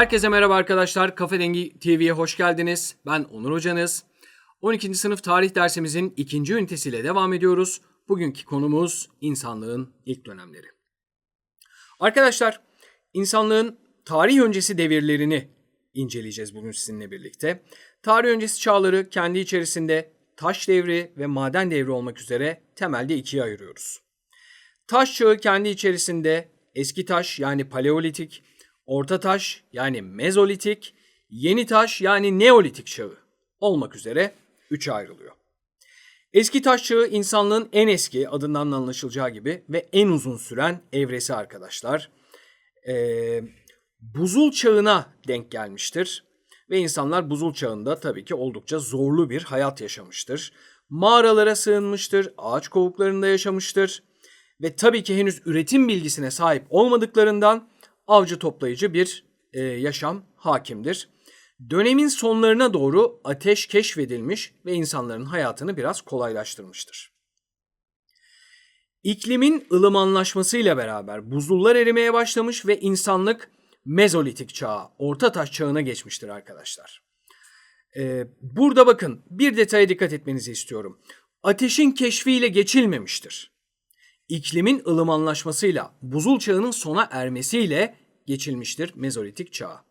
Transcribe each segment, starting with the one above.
Herkese merhaba arkadaşlar. Kafe Dengi TV'ye hoş geldiniz. Ben Onur Hocanız. 12. sınıf tarih dersimizin ikinci ünitesiyle devam ediyoruz. Bugünkü konumuz insanlığın ilk dönemleri. Arkadaşlar, insanlığın tarih öncesi devirlerini inceleyeceğiz bugün sizinle birlikte. Tarih öncesi çağları kendi içerisinde taş devri ve maden devri olmak üzere temelde ikiye ayırıyoruz. Taş çağı kendi içerisinde eski taş yani paleolitik, orta taş yani mezolitik, yeni taş yani neolitik çağı olmak üzere üçe ayrılıyor. Eski taş çağı insanlığın en eski adından anlaşılacağı gibi ve en uzun süren evresi arkadaşlar. Ee, buzul çağına denk gelmiştir. Ve insanlar buzul çağında tabii ki oldukça zorlu bir hayat yaşamıştır. Mağaralara sığınmıştır, ağaç kovuklarında yaşamıştır ve tabii ki henüz üretim bilgisine sahip olmadıklarından avcı toplayıcı bir e, yaşam hakimdir. Dönemin sonlarına doğru ateş keşfedilmiş ve insanların hayatını biraz kolaylaştırmıştır. İklimin ılımanlaşmasıyla beraber buzullar erimeye başlamış ve insanlık mezolitik çağa, orta taş çağına geçmiştir arkadaşlar. Ee, burada bakın bir detaya dikkat etmenizi istiyorum. Ateşin keşfiyle geçilmemiştir. İklimin ılımanlaşmasıyla, buzul çağının sona ermesiyle geçilmiştir mezolitik çağa.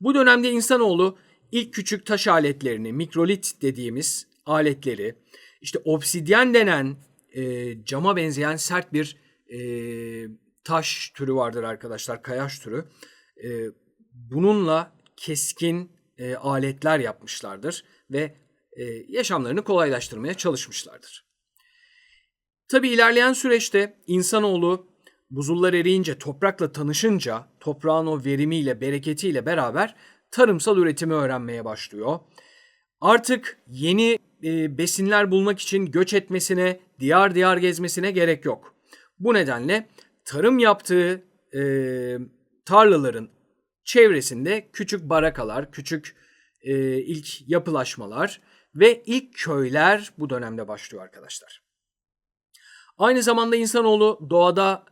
Bu dönemde insanoğlu ilk küçük taş aletlerini, mikrolit dediğimiz aletleri, işte obsidyen denen e, cama benzeyen sert bir e, taş türü vardır arkadaşlar, kayaç türü. E, bununla keskin e, aletler yapmışlardır ve e, yaşamlarını kolaylaştırmaya çalışmışlardır. Tabi ilerleyen süreçte insanoğlu buzullar eriyince, toprakla tanışınca, toprağın o verimiyle, bereketiyle beraber tarımsal üretimi öğrenmeye başlıyor. Artık yeni e, besinler bulmak için göç etmesine, diyar diyar gezmesine gerek yok. Bu nedenle tarım yaptığı e, tarlaların çevresinde küçük barakalar, küçük e, ilk yapılaşmalar ve ilk köyler bu dönemde başlıyor arkadaşlar. Aynı zamanda insanoğlu doğada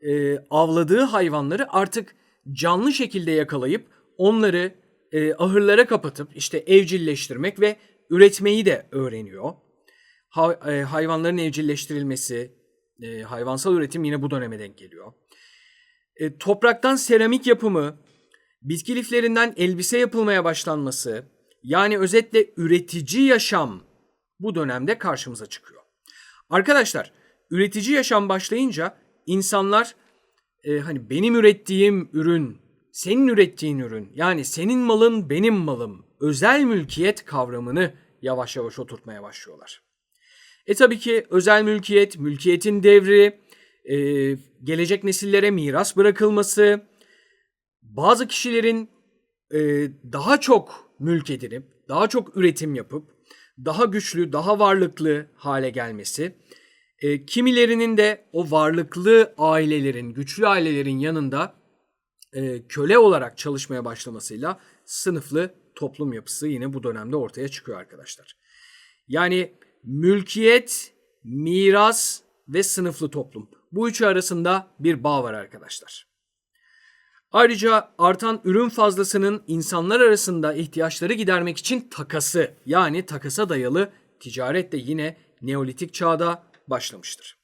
e, avladığı hayvanları artık canlı şekilde yakalayıp onları e, ahırlara kapatıp işte evcilleştirmek ve üretmeyi de öğreniyor. Ha, e, hayvanların evcilleştirilmesi, e, hayvansal üretim yine bu döneme denk geliyor. E, topraktan seramik yapımı, bitki liflerinden elbise yapılmaya başlanması, yani özetle üretici yaşam bu dönemde karşımıza çıkıyor. Arkadaşlar, üretici yaşam başlayınca insanlar e, hani benim ürettiğim ürün, senin ürettiğin ürün, yani senin malın benim malım, özel mülkiyet kavramını yavaş yavaş oturtmaya başlıyorlar. E tabii ki özel mülkiyet, mülkiyetin devri, e, gelecek nesillere miras bırakılması, bazı kişilerin e, daha çok mülk edinip, daha çok üretim yapıp, daha güçlü, daha varlıklı hale gelmesi, e, kimilerinin de o varlıklı ailelerin, güçlü ailelerin yanında e, köle olarak çalışmaya başlamasıyla sınıflı toplum yapısı yine bu dönemde ortaya çıkıyor arkadaşlar. Yani mülkiyet, miras ve sınıflı toplum. Bu üçü arasında bir bağ var arkadaşlar. Ayrıca artan ürün fazlasının insanlar arasında ihtiyaçları gidermek için takası yani takasa dayalı ticaret de yine Neolitik çağda başlamıştır.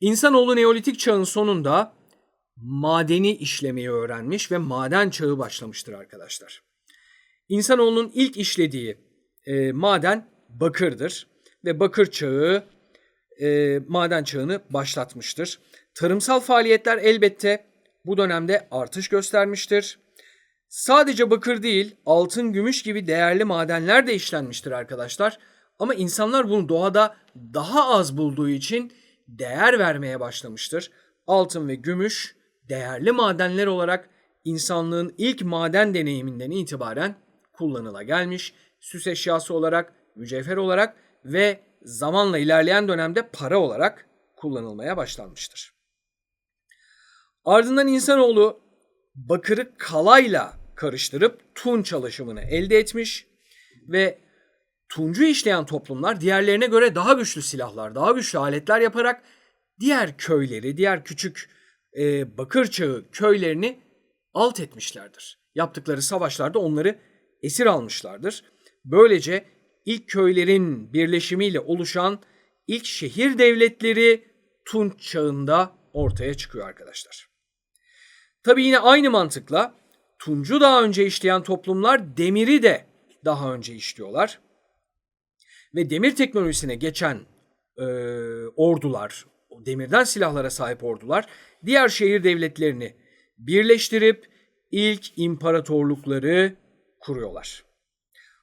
İnsanoğlu Neolitik çağın sonunda madeni işlemeyi öğrenmiş ve maden çağı başlamıştır arkadaşlar. İnsanoğlunun ilk işlediği e, maden bakırdır ve bakır çağı e, maden çağını başlatmıştır. Tarımsal faaliyetler elbette bu dönemde artış göstermiştir. Sadece bakır değil, altın, gümüş gibi değerli madenler de işlenmiştir arkadaşlar. Ama insanlar bunu doğada daha az bulduğu için değer vermeye başlamıştır. Altın ve gümüş değerli madenler olarak insanlığın ilk maden deneyiminden itibaren kullanıla gelmiş. Süs eşyası olarak, mücevher olarak ve zamanla ilerleyen dönemde para olarak kullanılmaya başlanmıştır. Ardından insanoğlu bakırı kalayla karıştırıp tun çalışımını elde etmiş ve tuncu işleyen toplumlar diğerlerine göre daha güçlü silahlar, daha güçlü aletler yaparak diğer köyleri, diğer küçük e, bakır çağı köylerini alt etmişlerdir. Yaptıkları savaşlarda onları esir almışlardır. Böylece ilk köylerin birleşimiyle oluşan ilk şehir devletleri Tunç çağında ortaya çıkıyor arkadaşlar. Tabi yine aynı mantıkla Tuncu daha önce işleyen toplumlar demiri de daha önce işliyorlar. Ve demir teknolojisine geçen e, ordular, demirden silahlara sahip ordular diğer şehir devletlerini birleştirip ilk imparatorlukları kuruyorlar.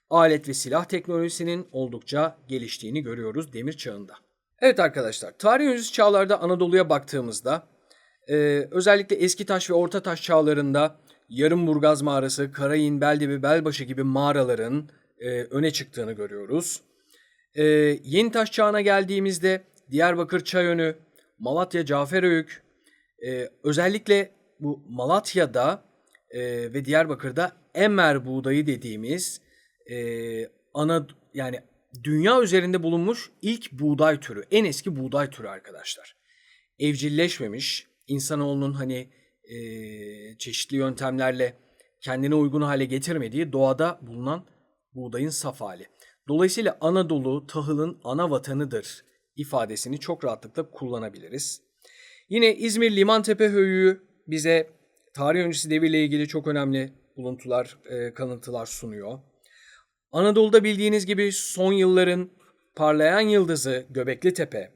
Alet ve silah teknolojisinin oldukça geliştiğini görüyoruz demir çağında. Evet arkadaşlar, tarih öncesi çağlarda Anadolu'ya baktığımızda e, özellikle eski taş ve orta taş çağlarında Yarımburgaz mağarası, Karayin, Beldibi, Belbaşı gibi mağaraların e, öne çıktığını görüyoruz. E, yeni taş çağına geldiğimizde Diyarbakır Çayönü, Malatya Caferöyük, e, özellikle bu Malatya'da e, ve Diyarbakır'da Emmer buğdayı dediğimiz e, ana yani dünya üzerinde bulunmuş ilk buğday türü, en eski buğday türü arkadaşlar. Evcilleşmemiş, insanoğlunun hani e, çeşitli yöntemlerle kendine uygun hale getirmediği doğada bulunan buğdayın saf hali. Dolayısıyla Anadolu tahılın ana vatanıdır ifadesini çok rahatlıkla kullanabiliriz. Yine İzmir Limantepe Höyüğü bize tarih öncesi devirle ilgili çok önemli buluntular, e, kanıtılar sunuyor. Anadolu'da bildiğiniz gibi son yılların parlayan yıldızı Göbekli Tepe,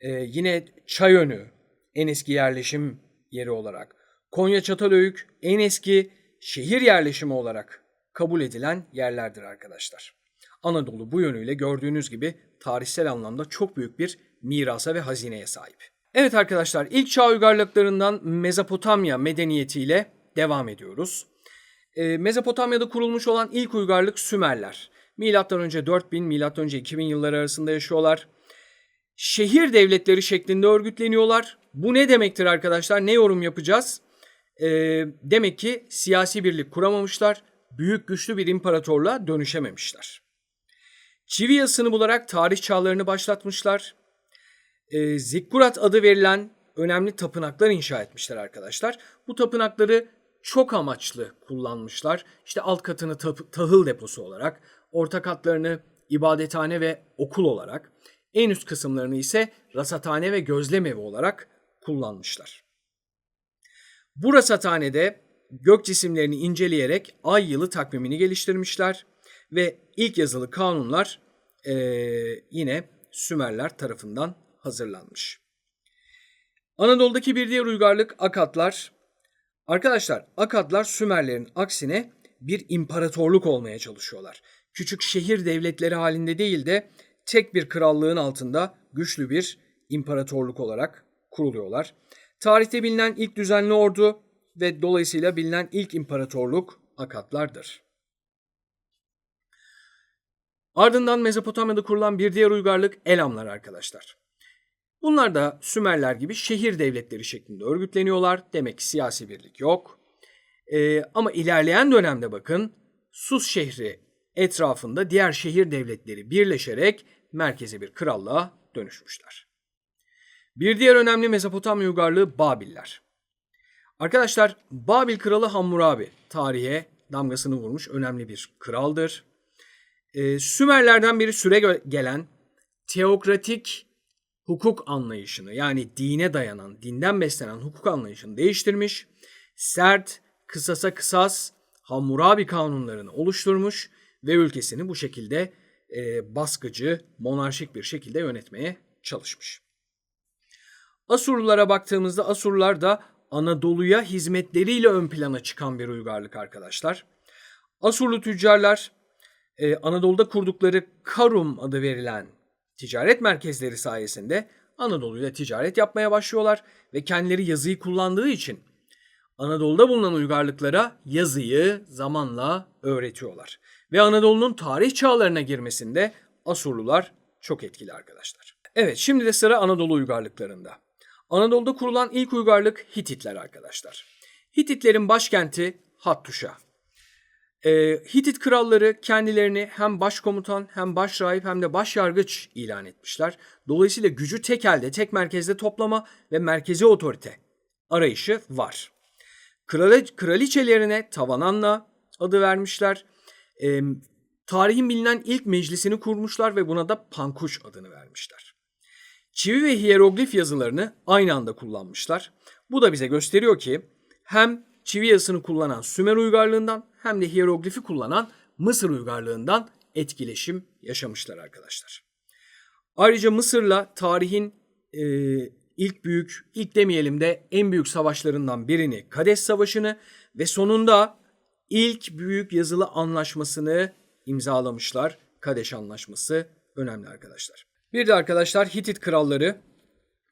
e, yine Çayönü en eski yerleşim yeri olarak, Konya Çatalhöyük en eski şehir yerleşimi olarak kabul edilen yerlerdir arkadaşlar. Anadolu bu yönüyle gördüğünüz gibi tarihsel anlamda çok büyük bir mirasa ve hazineye sahip. Evet arkadaşlar ilk çağ uygarlıklarından Mezopotamya medeniyetiyle devam ediyoruz. Ee, Mezopotamya'da kurulmuş olan ilk uygarlık Sümerler. Milattan önce 4000, milattan önce 2000 yılları arasında yaşıyorlar. Şehir devletleri şeklinde örgütleniyorlar. Bu ne demektir arkadaşlar? Ne yorum yapacağız? Ee, demek ki siyasi birlik kuramamışlar. Büyük güçlü bir imparatorluğa dönüşememişler. Çivi yasını bularak tarih çağlarını başlatmışlar. Ee, Zikkurat adı verilen önemli tapınaklar inşa etmişler arkadaşlar. Bu tapınakları çok amaçlı kullanmışlar. İşte alt katını tahıl deposu olarak, orta katlarını ibadethane ve okul olarak, en üst kısımlarını ise rasathane ve gözlem evi olarak kullanmışlar. Bu rasathanede gök cisimlerini inceleyerek ay yılı takvimini geliştirmişler ve ilk yazılı kanunlar e, yine Sümerler tarafından hazırlanmış. Anadolu'daki bir diğer uygarlık Akatlar. Arkadaşlar Akatlar Sümerlerin aksine bir imparatorluk olmaya çalışıyorlar. Küçük şehir devletleri halinde değil de tek bir krallığın altında güçlü bir imparatorluk olarak kuruluyorlar. Tarihte bilinen ilk düzenli ordu ve dolayısıyla bilinen ilk imparatorluk Akatlardır. Ardından Mezopotamya'da kurulan bir diğer uygarlık Elamlar arkadaşlar. Bunlar da Sümerler gibi şehir devletleri şeklinde örgütleniyorlar. Demek ki siyasi birlik yok. Ee, ama ilerleyen dönemde bakın Sus şehri etrafında diğer şehir devletleri birleşerek merkeze bir krallığa dönüşmüşler. Bir diğer önemli Mezopotamya uygarlığı Babiller. Arkadaşlar Babil kralı Hammurabi tarihe damgasını vurmuş önemli bir kraldır. Ee, Sümerlerden biri süre gelen teokratik hukuk anlayışını yani dine dayanan, dinden beslenen hukuk anlayışını değiştirmiş, sert, kısasa kısas Hammurabi kanunlarını oluşturmuş ve ülkesini bu şekilde e, baskıcı, monarşik bir şekilde yönetmeye çalışmış. Asurlulara baktığımızda Asurlular da Anadolu'ya hizmetleriyle ön plana çıkan bir uygarlık arkadaşlar. Asurlu tüccarlar e, Anadolu'da kurdukları Karum adı verilen ticaret merkezleri sayesinde Anadolu'yla ticaret yapmaya başlıyorlar ve kendileri yazıyı kullandığı için Anadolu'da bulunan uygarlıklara yazıyı zamanla öğretiyorlar. Ve Anadolu'nun tarih çağlarına girmesinde Asurlular çok etkili arkadaşlar. Evet şimdi de sıra Anadolu uygarlıklarında. Anadolu'da kurulan ilk uygarlık Hititler arkadaşlar. Hititlerin başkenti Hattuşa. Ee, Hitit kralları kendilerini hem başkomutan hem başrahip hem de başyargıç ilan etmişler. Dolayısıyla gücü tek elde, tek merkezde toplama ve merkezi otorite arayışı var. Krali, kraliçelerine Tavananna adı vermişler. E, tarihin bilinen ilk meclisini kurmuşlar ve buna da Pankuş adını vermişler. Çivi ve hieroglif yazılarını aynı anda kullanmışlar. Bu da bize gösteriyor ki hem çivi yazısını kullanan Sümer uygarlığından hem de hieroglifi kullanan Mısır uygarlığından etkileşim yaşamışlar arkadaşlar. Ayrıca Mısır'la tarihin e, ilk büyük, ilk demeyelim de en büyük savaşlarından birini Kades Savaşı'nı ve sonunda ilk büyük yazılı anlaşmasını imzalamışlar. Kadeş Anlaşması önemli arkadaşlar. Bir de arkadaşlar Hitit kralları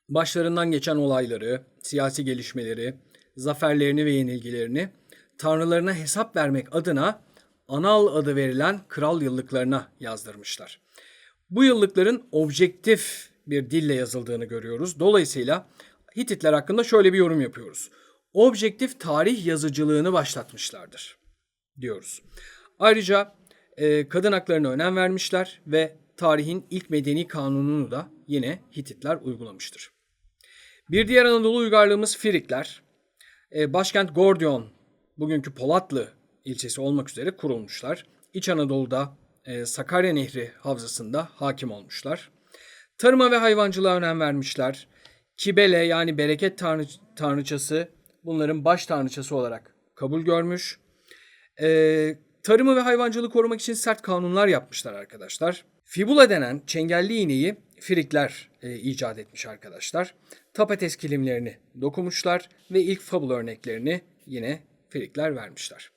başlarından geçen olayları, siyasi gelişmeleri, zaferlerini ve yenilgilerini tanrılarına hesap vermek adına Anal adı verilen kral yıllıklarına yazdırmışlar. Bu yıllıkların objektif bir dille yazıldığını görüyoruz. Dolayısıyla Hititler hakkında şöyle bir yorum yapıyoruz. Objektif tarih yazıcılığını başlatmışlardır diyoruz. Ayrıca e, kadın haklarına önem vermişler ve tarihin ilk medeni kanununu da yine Hititler uygulamıştır. Bir diğer Anadolu uygarlığımız Firikler. E, başkent Gordion, bugünkü Polatlı ilçesi olmak üzere kurulmuşlar. İç Anadolu'da e, Sakarya Nehri havzasında hakim olmuşlar. Tarıma ve hayvancılığa önem vermişler. Kibele yani bereket tanrı, tanrıçası bunların baş tanrıçası olarak kabul görmüş. E, tarımı ve hayvancılığı korumak için sert kanunlar yapmışlar arkadaşlar. Fibula denen çengelli iğneyi Frikler e, icat etmiş arkadaşlar. Tapates kilimlerini dokumuşlar ve ilk fabul örneklerini yine Frikler vermişler.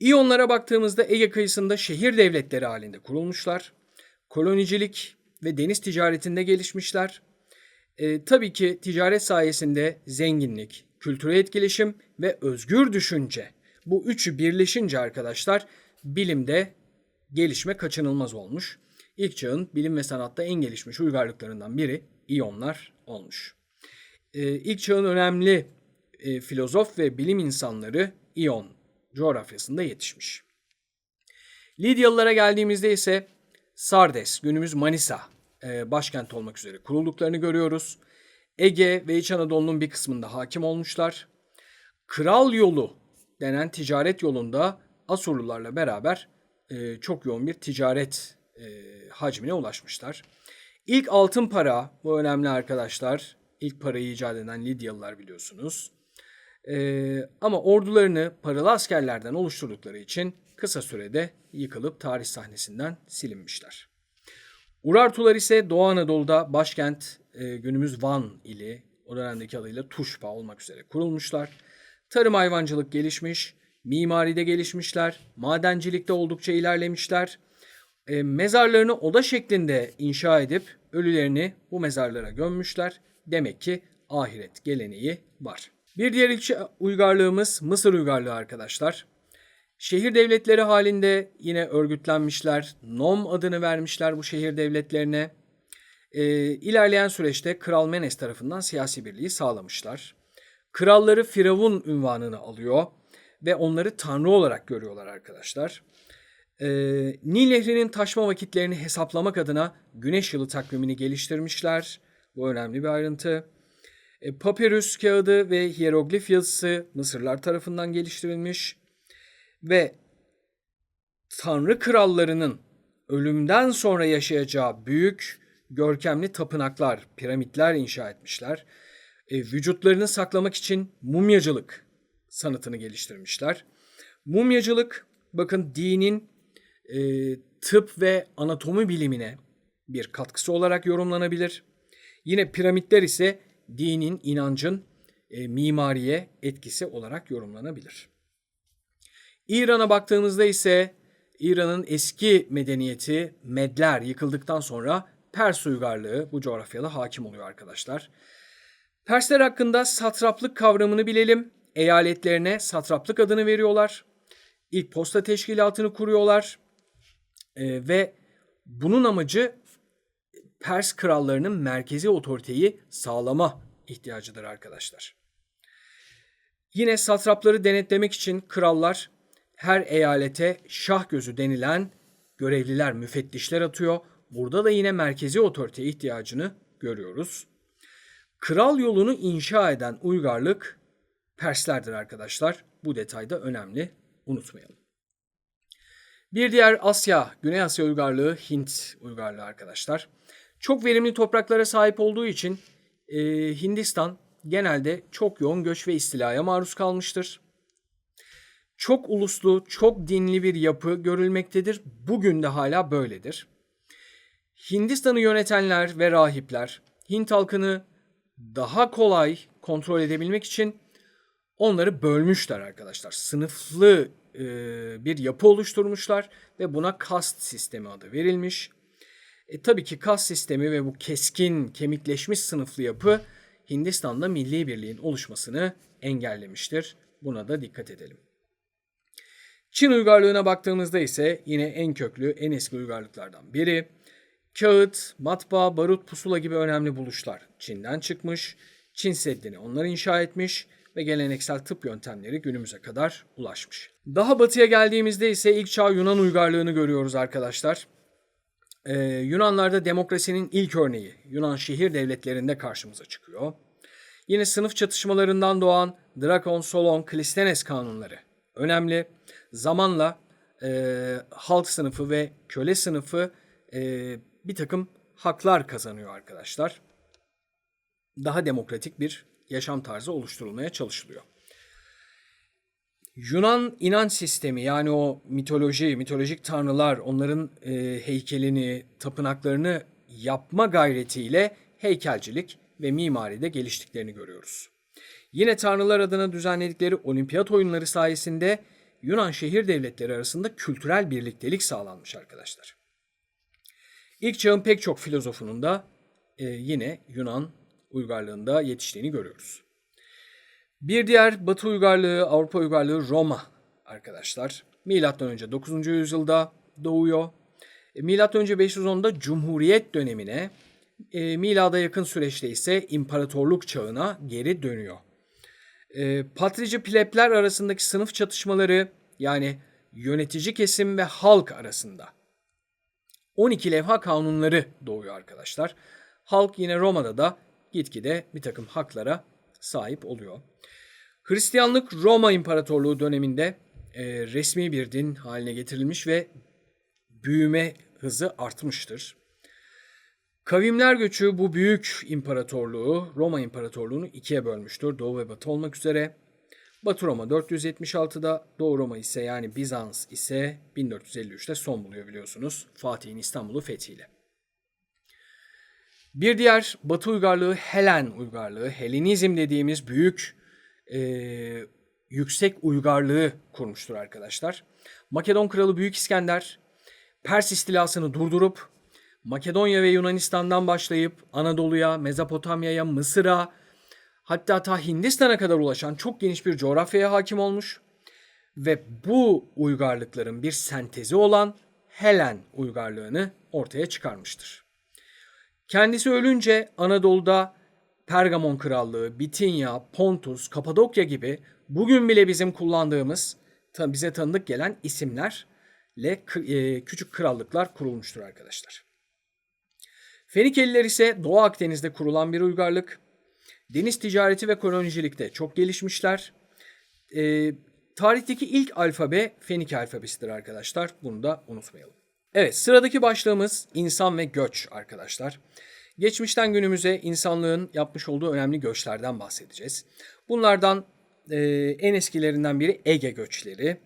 İyonlara baktığımızda Ege kıyısında şehir devletleri halinde kurulmuşlar. Kolonicilik ve deniz ticaretinde gelişmişler. E, tabii ki ticaret sayesinde zenginlik, kültürel etkileşim ve özgür düşünce bu üçü birleşince arkadaşlar bilimde gelişme kaçınılmaz olmuş. İlk çağın bilim ve sanatta en gelişmiş uygarlıklarından biri İyonlar olmuş. Ee, ilk çağın önemli e, filozof ve bilim insanları İyon coğrafyasında yetişmiş. Lidyalılara geldiğimizde ise Sardes, günümüz Manisa e, başkent olmak üzere kurulduklarını görüyoruz. Ege ve İç Anadolu'nun bir kısmında hakim olmuşlar. Kral yolu denen ticaret yolunda Asurlularla beraber e, çok yoğun bir ticaret e, hacmine ulaşmışlar. İlk altın para, bu önemli arkadaşlar. İlk parayı icat eden Lidyalılar biliyorsunuz. E, ama ordularını paralı askerlerden oluşturdukları için kısa sürede yıkılıp tarih sahnesinden silinmişler. Urartular ise Doğu Anadolu'da başkent e, günümüz Van ili o dönemdeki adıyla Tuşpa olmak üzere kurulmuşlar. Tarım hayvancılık gelişmiş, mimaride gelişmişler, madencilikte oldukça ilerlemişler. E, mezarlarını oda şeklinde inşa edip ölülerini bu mezarlara gömmüşler. Demek ki ahiret geleneği var. Bir diğer ilçe uygarlığımız Mısır uygarlığı arkadaşlar. Şehir devletleri halinde yine örgütlenmişler. Nom adını vermişler bu şehir devletlerine. E, ilerleyen süreçte Kral Menes tarafından siyasi birliği sağlamışlar. Kralları Firavun ünvanını alıyor ve onları tanrı olarak görüyorlar arkadaşlar. Ee, Nil Nehri'nin taşma vakitlerini hesaplamak adına güneş yılı takvimini geliştirmişler. Bu önemli bir ayrıntı. E, papyrus kağıdı ve hieroglif yazısı Mısırlar tarafından geliştirilmiş. Ve tanrı krallarının ölümden sonra yaşayacağı büyük görkemli tapınaklar, piramitler inşa etmişler. E, vücutlarını saklamak için mumyacılık sanatını geliştirmişler. Mumyacılık bakın dinin e, tıp ve anatomi bilimine bir katkısı olarak yorumlanabilir. Yine piramitler ise dinin, inancın e, mimariye etkisi olarak yorumlanabilir. İran'a baktığımızda ise İran'ın eski medeniyeti Medler yıkıldıktan sonra Pers uygarlığı bu coğrafyada hakim oluyor arkadaşlar. Persler hakkında satraplık kavramını bilelim. Eyaletlerine satraplık adını veriyorlar. İlk posta teşkilatını kuruyorlar. Ee, ve bunun amacı Pers krallarının merkezi otoriteyi sağlama ihtiyacıdır arkadaşlar. Yine satrapları denetlemek için krallar her eyalete şah gözü denilen görevliler, müfettişler atıyor. Burada da yine merkezi otorite ihtiyacını görüyoruz. Kral yolunu inşa eden uygarlık Perslerdir arkadaşlar. Bu detay da önemli. Unutmayalım. Bir diğer Asya, Güney Asya uygarlığı Hint uygarlığı arkadaşlar. Çok verimli topraklara sahip olduğu için e, Hindistan genelde çok yoğun göç ve istilaya maruz kalmıştır. Çok uluslu, çok dinli bir yapı görülmektedir. Bugün de hala böyledir. Hindistan'ı yönetenler ve rahipler Hint halkını daha kolay kontrol edebilmek için onları bölmüşler arkadaşlar. Sınıflı e, bir yapı oluşturmuşlar ve buna kast sistemi adı verilmiş. E, tabii ki kast sistemi ve bu keskin, kemikleşmiş sınıflı yapı Hindistan'da milli birliğin oluşmasını engellemiştir. Buna da dikkat edelim. Çin uygarlığına baktığımızda ise yine en köklü, en eski uygarlıklardan biri. Kağıt, matbaa, barut, pusula gibi önemli buluşlar Çin'den çıkmış. Çin Seddi'ni onlar inşa etmiş ve geleneksel tıp yöntemleri günümüze kadar ulaşmış. Daha batıya geldiğimizde ise ilk çağ Yunan uygarlığını görüyoruz arkadaşlar. Ee, Yunanlarda demokrasinin ilk örneği Yunan şehir devletlerinde karşımıza çıkıyor. Yine sınıf çatışmalarından doğan Drakon, Solon, Klistenes kanunları önemli. Zamanla e, halk sınıfı ve köle sınıfı e, bir takım haklar kazanıyor arkadaşlar. Daha demokratik bir yaşam tarzı oluşturulmaya çalışılıyor. Yunan inanç sistemi yani o mitoloji, mitolojik tanrılar onların e, heykelini, tapınaklarını yapma gayretiyle heykelcilik ve mimaride geliştiklerini görüyoruz. Yine tanrılar adına düzenledikleri olimpiyat oyunları sayesinde Yunan şehir devletleri arasında kültürel birliktelik sağlanmış arkadaşlar. İlk çağın pek çok filozofunun da e, yine Yunan uygarlığında yetiştiğini görüyoruz. Bir diğer Batı uygarlığı, Avrupa uygarlığı Roma arkadaşlar. Milattan önce 9. yüzyılda doğuyor. E, Milattan önce 510'da Cumhuriyet dönemine, e, milada yakın süreçte ise imparatorluk çağına geri dönüyor. E, patrici plebler arasındaki sınıf çatışmaları yani yönetici kesim ve halk arasında 12 levha kanunları doğuyor arkadaşlar. Halk yine Roma'da da gitgide bir takım haklara sahip oluyor. Hristiyanlık Roma İmparatorluğu döneminde e, resmi bir din haline getirilmiş ve büyüme hızı artmıştır. Kavimler göçü bu büyük imparatorluğu, Roma İmparatorluğu'nu ikiye bölmüştür. Doğu ve Batı olmak üzere. Batı Roma 476'da, Doğu Roma ise yani Bizans ise 1453'te son buluyor biliyorsunuz. Fatih'in İstanbul'u fethiyle. Bir diğer Batı uygarlığı Helen uygarlığı. Helenizm dediğimiz büyük e, yüksek uygarlığı kurmuştur arkadaşlar. Makedon kralı Büyük İskender Pers istilasını durdurup Makedonya ve Yunanistan'dan başlayıp Anadolu'ya, Mezopotamya'ya, Mısır'a hatta ta Hindistan'a kadar ulaşan çok geniş bir coğrafyaya hakim olmuş ve bu uygarlıkların bir sentezi olan Helen uygarlığını ortaya çıkarmıştır. Kendisi ölünce Anadolu'da Pergamon Krallığı, Bitinya, Pontus, Kapadokya gibi bugün bile bizim kullandığımız bize tanıdık gelen isimlerle e, küçük krallıklar kurulmuştur arkadaşlar. Fenikeliler ise Doğu Akdeniz'de kurulan bir uygarlık. Deniz ticareti ve kolonicilikte çok gelişmişler. E, tarihteki ilk alfabe Fenike alfabesidir arkadaşlar. Bunu da unutmayalım. Evet sıradaki başlığımız insan ve göç arkadaşlar. Geçmişten günümüze insanlığın yapmış olduğu önemli göçlerden bahsedeceğiz. Bunlardan e, en eskilerinden biri Ege göçleri.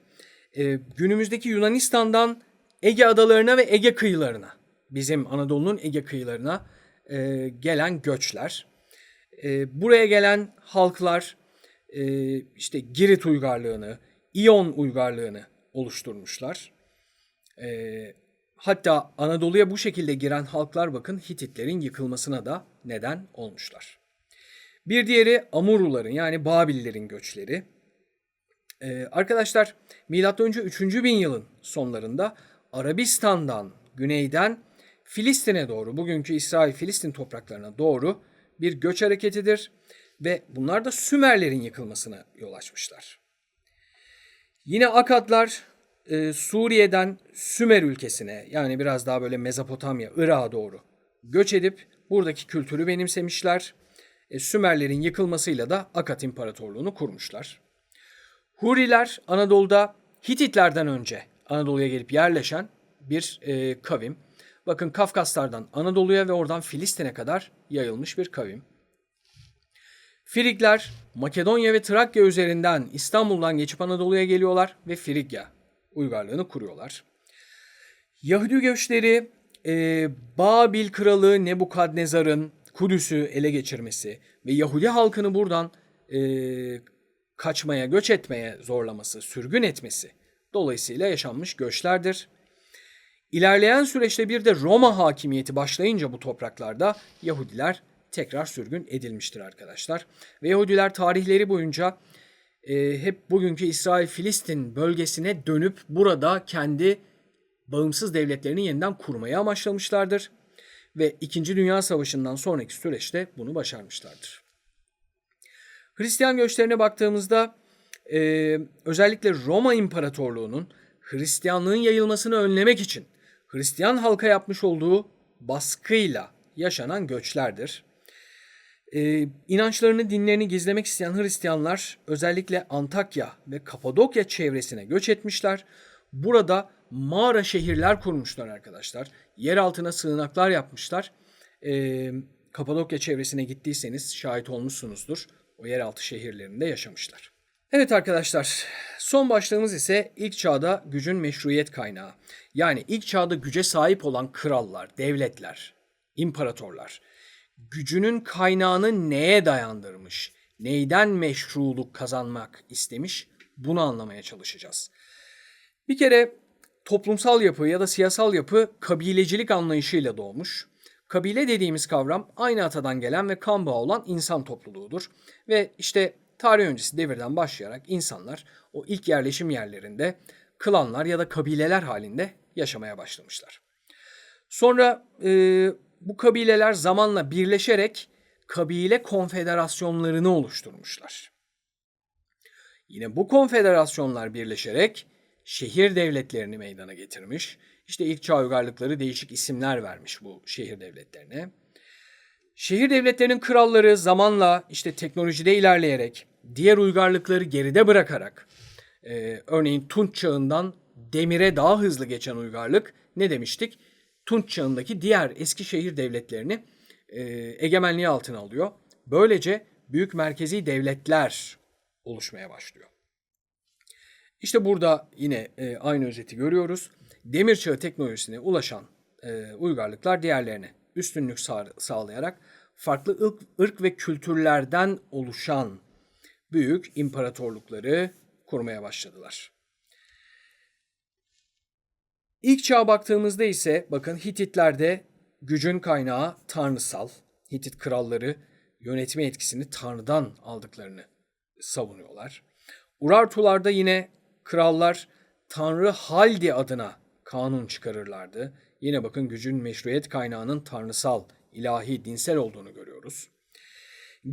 E, günümüzdeki Yunanistan'dan Ege adalarına ve Ege kıyılarına, bizim Anadolu'nun Ege kıyılarına e, gelen göçler. E, buraya gelen halklar e, işte Girit uygarlığını, İyon uygarlığını oluşturmuşlar. E, Hatta Anadolu'ya bu şekilde giren halklar bakın Hititlerin yıkılmasına da neden olmuşlar. Bir diğeri Amuruların yani Babillerin göçleri. Ee, arkadaşlar M.Ö. 3. bin yılın sonlarında Arabistan'dan güneyden Filistin'e doğru bugünkü İsrail-Filistin topraklarına doğru bir göç hareketidir ve bunlar da Sümerlerin yıkılmasına yol açmışlar. Yine Akatlar e, Suriye'den Sümer ülkesine yani biraz daha böyle Mezopotamya, Irak'a doğru göç edip buradaki kültürü benimsemişler. E, Sümerlerin yıkılmasıyla da Akat İmparatorluğunu kurmuşlar. Huriler Anadolu'da Hititlerden önce Anadolu'ya gelip yerleşen bir e, kavim. Bakın Kafkaslardan Anadolu'ya ve oradan Filistin'e kadar yayılmış bir kavim. Frigler Makedonya ve Trakya üzerinden İstanbul'dan geçip Anadolu'ya geliyorlar ve Frigya uygarlığını kuruyorlar. Yahudi göçleri e, Babil kralı Nebukadnezar'ın Kudüs'ü ele geçirmesi ve Yahudi halkını buradan e, kaçmaya, göç etmeye zorlaması, sürgün etmesi dolayısıyla yaşanmış göçlerdir. İlerleyen süreçte bir de Roma hakimiyeti başlayınca bu topraklarda Yahudiler tekrar sürgün edilmiştir arkadaşlar. Ve Yahudiler tarihleri boyunca e, hep bugünkü İsrail-Filistin bölgesine dönüp burada kendi bağımsız devletlerini yeniden kurmaya amaçlamışlardır. Ve İkinci Dünya Savaşı'ndan sonraki süreçte bunu başarmışlardır. Hristiyan göçlerine baktığımızda e, özellikle Roma İmparatorluğu'nun Hristiyanlığın yayılmasını önlemek için Hristiyan halka yapmış olduğu baskıyla yaşanan göçlerdir. Ee, inançlarını, dinlerini gizlemek isteyen Hristiyanlar özellikle Antakya ve Kapadokya çevresine göç etmişler. Burada mağara şehirler kurmuşlar arkadaşlar. Yer altına sığınaklar yapmışlar. Ee, Kapadokya çevresine gittiyseniz şahit olmuşsunuzdur. O yeraltı şehirlerinde yaşamışlar. Evet arkadaşlar, son başlığımız ise ilk çağda gücün meşruiyet kaynağı. Yani ilk çağda güce sahip olan krallar, devletler, imparatorlar gücünün kaynağını neye dayandırmış, neyden meşruluk kazanmak istemiş bunu anlamaya çalışacağız. Bir kere toplumsal yapı ya da siyasal yapı kabilecilik anlayışıyla doğmuş. Kabile dediğimiz kavram aynı atadan gelen ve kan bağı olan insan topluluğudur. Ve işte tarih öncesi devirden başlayarak insanlar o ilk yerleşim yerlerinde klanlar ya da kabileler halinde yaşamaya başlamışlar. Sonra e, bu kabileler zamanla birleşerek kabile konfederasyonlarını oluşturmuşlar. Yine bu konfederasyonlar birleşerek şehir devletlerini meydana getirmiş. İşte ilk çağ uygarlıkları değişik isimler vermiş bu şehir devletlerine. Şehir devletlerinin kralları zamanla işte teknolojide ilerleyerek, diğer uygarlıkları geride bırakarak, e, örneğin Tunç çağından demire daha hızlı geçen uygarlık ne demiştik? Tunç çağındaki diğer eski şehir devletlerini e, egemenliği altına alıyor. Böylece büyük merkezi devletler oluşmaya başlıyor. İşte burada yine e, aynı özeti görüyoruz. Demir çağı teknolojisine ulaşan e, uygarlıklar diğerlerine üstünlük sağ, sağlayarak farklı ırk, ırk ve kültürlerden oluşan büyük imparatorlukları kurmaya başladılar. İlk çağa baktığımızda ise bakın Hititlerde gücün kaynağı tanrısal. Hitit kralları yönetme etkisini tanrıdan aldıklarını savunuyorlar. Urartularda yine krallar Tanrı Haldi adına kanun çıkarırlardı. Yine bakın gücün meşruiyet kaynağının tanrısal, ilahi, dinsel olduğunu görüyoruz.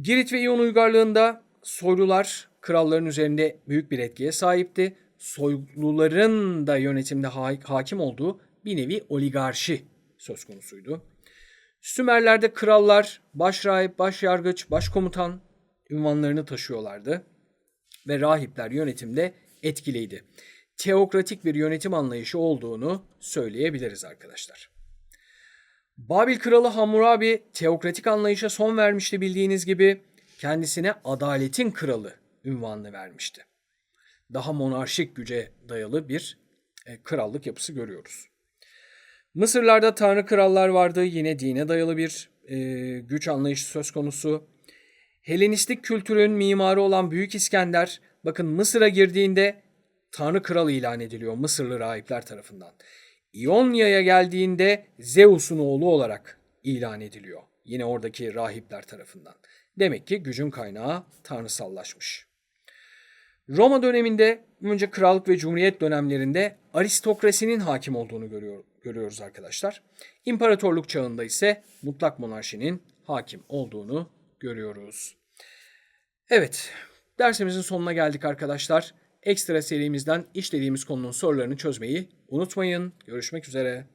Girit ve İyon uygarlığında soylular kralların üzerinde büyük bir etkiye sahipti soyluların da yönetimde hakim olduğu bir nevi oligarşi söz konusuydu. Sümerler'de krallar, başrahip, başyargıç, başkomutan ünvanlarını taşıyorlardı ve rahipler yönetimde etkiliydi. Teokratik bir yönetim anlayışı olduğunu söyleyebiliriz arkadaşlar. Babil kralı Hammurabi teokratik anlayışa son vermişti bildiğiniz gibi kendisine adaletin kralı ünvanını vermişti daha monarşik güce dayalı bir e, krallık yapısı görüyoruz. Mısırlarda tanrı krallar vardı. Yine dine dayalı bir e, güç anlayışı söz konusu. Helenistik kültürün mimarı olan Büyük İskender bakın Mısır'a girdiğinde tanrı kral ilan ediliyor Mısırlı rahipler tarafından. İonya'ya geldiğinde Zeus'un oğlu olarak ilan ediliyor. Yine oradaki rahipler tarafından. Demek ki gücün kaynağı tanrısallaşmış. Roma döneminde önce krallık ve cumhuriyet dönemlerinde aristokrasinin hakim olduğunu görüyor, görüyoruz arkadaşlar. İmparatorluk çağında ise mutlak monarşinin hakim olduğunu görüyoruz. Evet, dersimizin sonuna geldik arkadaşlar. Ekstra serimizden işlediğimiz konunun sorularını çözmeyi unutmayın. Görüşmek üzere.